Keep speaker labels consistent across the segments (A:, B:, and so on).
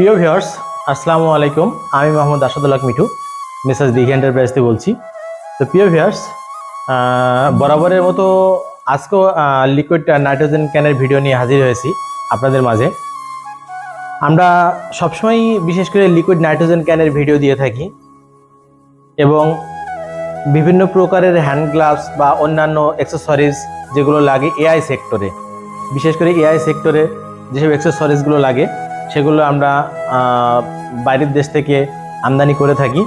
A: প্রিয় ভিউয়ার্স, আসসালামু আলাইকুম। আমি মোহাম্মদ আসাদুল্লাহ মিঠু, মিসেস দিঘি এন্টারপ্রাইজ থেকে বলছি। তো প্রিয় ভিউয়ার্স বরাবরের মতো আজকেও লিকুইড নাইট্রোজেন ক্যানের ভিডিও নিয়ে হাজির হয়েছি আপনাদের মাঝে। আমরা সবসময় বিশেষ করে লিকুইড নাইট্রোজেন ক্যানের ভিডিও দিয়ে থাকি এবং বিভিন্ন প্রকারের হ্যান্ড গ্লাভস বা অন্যান্য অ্যাক্সেসরিজ যেগুলো লাগে এআই সেক্টরে বিশেষ করে এআই সেক্টরে যেসব অ্যাক্সেসরিজগুলো লাগে সেগুলো আমরা বাইরের দেশ থেকে আমদানি করে থাকি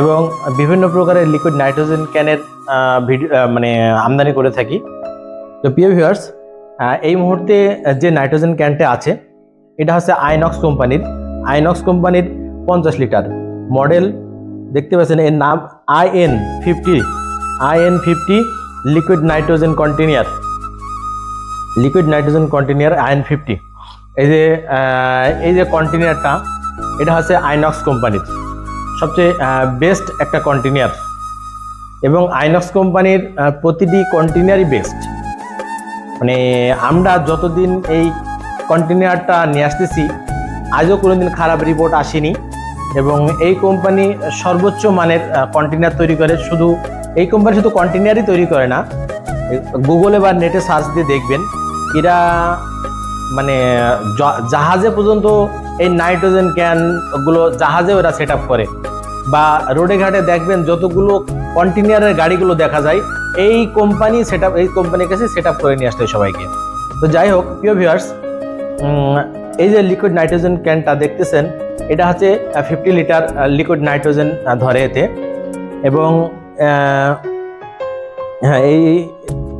A: এবং বিভিন্ন প্রকারের লিকুইড নাইট্রোজেন ক্যানের ভিডিও মানে আমদানি করে থাকি। তো প্রিয় ভিউয়ার্স এই মুহূর্তে যে নাইট্রোজেন ক্যানটা আছে এটা হচ্ছে আইনক্স কোম্পানির। আইনক্স কোম্পানির পঞ্চাশ লিটার মডেল দেখতে পাচ্ছেন এর নাম IN fifty IN fifty liquid nitrogen container liquid nitrogen container IN fifty এই যে এই যে কন্টেনিয়ারটা এটা হচ্ছে আইনক্স কোম্পানির। সবচেয়ে বেস্ট একটা কন্টেনিয়ার এবং আইনক্স কোম্পানির প্রতিটি কন্টেনিয়ারই বেস্ট মানে আমরা যতদিন এই কন্টেনারটা নিয়ে আসতেছি, আজও কোনোদিন খারাপ রিপোর্ট আসেনি। এবং এই কোম্পানি সর্বোচ্চ মানের কন্টেনার তৈরি করে। শুধু এই কোম্পানি শুধু কন্টেনারই তৈরি করে না গুগলে বা নেটে সার্চ দিয়ে দেখবেন, এরা মানে জাহাজে পর্যন্ত এই নাইট্রোজেন ক্যানগুলো জাহাজে ওরা সেট করে। বা রোডে ঘাটে দেখবেন যতগুলো কন্টেনারের গাড়িগুলো দেখা যায়, এই কোম্পানি সেট এই কোম্পানির কাছে সেট করে নিয়ে আসতে সবাইকে। তো যাই হোক, প্রিয় ভিউয়ার্স এই যে লিকুইড নাইট্রোজেন ক্যানটা দেখতেছেন, এটা হচ্ছে ফিফটি লিটার লিকুইড নাইট্রোজেন ধরে এতে। এবং হ্যাঁ এই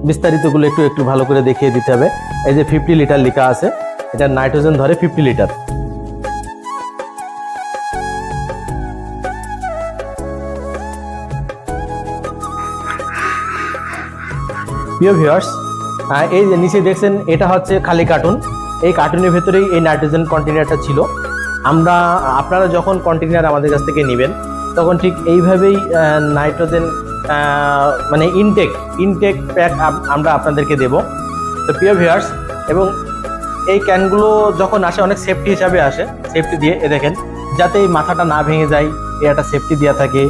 A: বিস্তারিতগুলো একটু একটু ভালো করে দেখিয়ে দিতে হবে। এই যে ফিফটি লিটার লেখা আছে, এটা নাইট্রোজেন ধরে ফিফটি লিটার প্রিয় ভিউয়ার্স এই যে নিচে দেখছেন, এটা হচ্ছে খালি কার্টুন এই কার্টুনের ভেতরেই এই নাইট্রোজেন কন্টেনারটা ছিল। আমরা, আপনারা যখন কন্টেনার আমাদের কাছ থেকে নেবেন, তখন ঠিক এইভাবেই নাইট্রোজেন মানে ইনটেক ইনটেক প্যাক আমরা আপনাদেরকে দেব। তো প্রিয় ভিউয়ার্স এবং এই ক্যানগুলো যখন আসে, অনেক সেফটি হিসাবে আসে সেফটি দিয়ে, এ দেখেন, যাতে এই মাথাটা না ভেঙে যায় এ একটা সেফটি দেওয়া থাকে।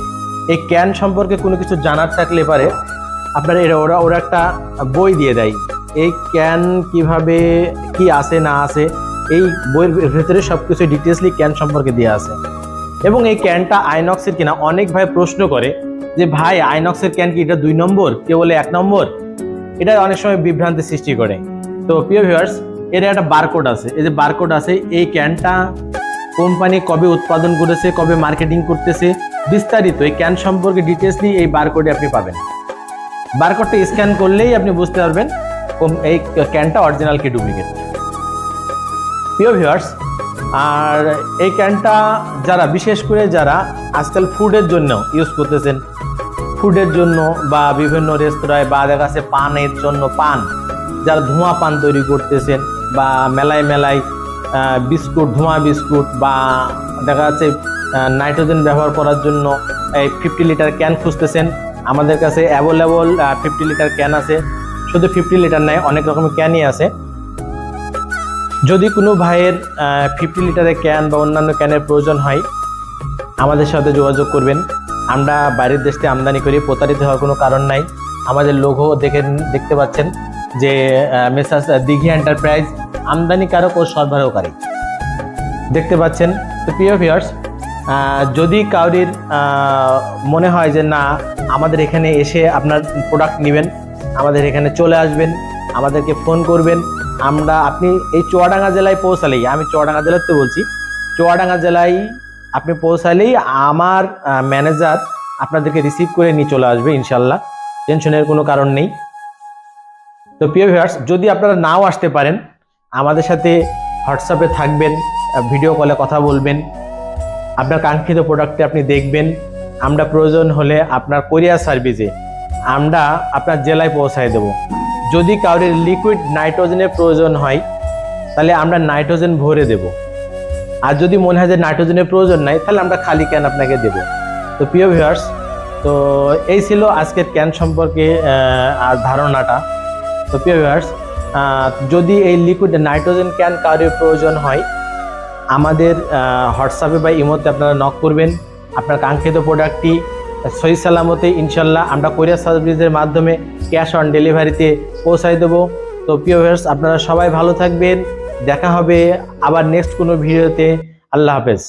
A: এই ক্যান সম্পর্কে কোনো কিছু জানার থাকলে পারে, আপনার এরা ওরা ওরা একটা বই দিয়ে দেয়। এই ক্যান কীভাবে কি আসে না আসে এই বইয়ের ভেতরে সব কিছু ডিটেলসলি ক্যান সম্পর্কে দেওয়া আছে। এবং এই ক্যানটা আইনক্সের কিনা অনেক ভাই প্রশ্ন করে যে, ভাই, আইনক্সের ক্যান কি এটা দুই নম্বর? কেউ বলে এক নম্বর? এটা অনেক সময় বিভ্রান্তি সৃষ্টি করে। তো প্রিয় ভিউয়ার্স এর একটা বারকোড আছে। এই যে বারকোড আছে, এই ক্যানটা কোম্পানি কবে উৎপাদন করেছে, কবে মার্কেটিং করতেছে, বিস্তারিত এই ক্যান সম্পর্কে ডিটেলসলি এই বারকোডে আপনি পাবেন। বারকোডটা স্ক্যান করলেই আপনি বুঝতে পারবেন এই ক্যানটা অরিজিনাল কি ডুপ্লিকেট প্রিয় ভিউয়ার্স আর এই ক্যানটা যারা, বিশেষ করে যারা আজকাল ফুডের জন্য ইউজ করতেছেন, ফুডের জন্য বা বিভিন্ন রেস্তোরাঁয় বা দেখা যাচ্ছে পানের জন্য পান, যারা ধোঁয়া পান তৈরি করতেছেন বা মেলায় মেলায় বিস্কুট, ধোঁয়া বিস্কুট বা দেখা যাচ্ছে নাইট্রোজেন ব্যবহার করার জন্য এই ফিফটি লিটার ক্যান খুঁজতেছেন। আমাদের কাছে অ্যাভেলেবল ফিফটি লিটার ক্যান আছে। শুধু ফিফটি লিটার নয়, অনেক রকমের ক্যানই আছে। যদি কোনো ভাইয়ের ফিফটি লিটারের ক্যান বা অন্যান্য ক্যানের প্রয়োজন হয়, আমাদের সাথে যোগাযোগ করবেন। আমরা বাইরের দেশ আমদানি করি, প্রতারিত হওয়ার কোনো কারণ নাই। আমাদের লোগো দেখে দেখতে পাচ্ছেন যে মেসাস দিঘি এন্টারপ্রাইজ আমদানিকারক ও সরবরাহকারী। দেখতে পাচ্ছেন? তো প্রিয় ভিউয়ার্স যদি কাউরির মনে হয় যে না, আমাদের এখানে এসে আপনার প্রোডাক্ট নেবেন, আমাদের এখানে চলে আসবেন, আমাদেরকে ফোন করবেন আমরা আপনি এই চুয়াডাঙ্গা জেলায় পৌঁছালেই, আমি চুয়াডাঙ্গা জেলাতে বলছি, চুয়াডাঙ্গা জেলায় আপনি পৌঁছালেই আমার ম্যানেজার আপনাদেরকে রিসিভ করে নিয়ে চলে আসবে, ইনশাল্লাহ। টেনশনের কোনো কারণ নেই। তো প্রিয় ভিউয়ার্স যদি আপনারা নাও আসতে পারেন, আমাদের সাথে হোয়াটসঅ্যাপে থাকবেন ভিডিও কলে কথা বলবেন, আপনার কাঙ্ক্ষিত প্রোডাক্টটি আপনি দেখবেন, আমরা প্রয়োজন হলে আপনার কোরিয়ার সার্ভিসে আমরা আপনার জেলায় পৌঁছায় দেব। যদি কাউরির লিকুইড নাইট্রোজেনের প্রয়োজন হয়, তাহলে আমরা নাইট্রোজেন ভরে দেব। আর যদি মনে হয় যে নাইট্রোজেনের প্রয়োজন নাই, তাহলে আমরা খালি ক্যান আপনাকে দেব। তো প্রিয় ভিউয়ার্স তো এই ছিল আজকের ক্যান সম্পর্কে আর ধারণাটা। তো প্রিয় ভিউয়ার্স যদি এই লিকুইড নাইট্রোজেন ক্যান কারোর প্রয়োজন হয়, আমাদের হোয়াটসঅ্যাপে বা ইমোতে আপনারা নক করবেন। আপনার কাঙ্ক্ষিত প্রোডাক্টটি সহি সালামতে ইনশাল্লাহ আমরা কোরিয়ার সার্ভিসের মাধ্যমে ক্যাশ অন ডেলিভারিতে পৌঁছাই দেবো। তো প্রিয় ভিউয়ার্স আপনারা সবাই ভালো থাকবেন। দেখা হবে আবার নেক্সট কোনো ভিডিওতে আল্লাহ হাফেজ।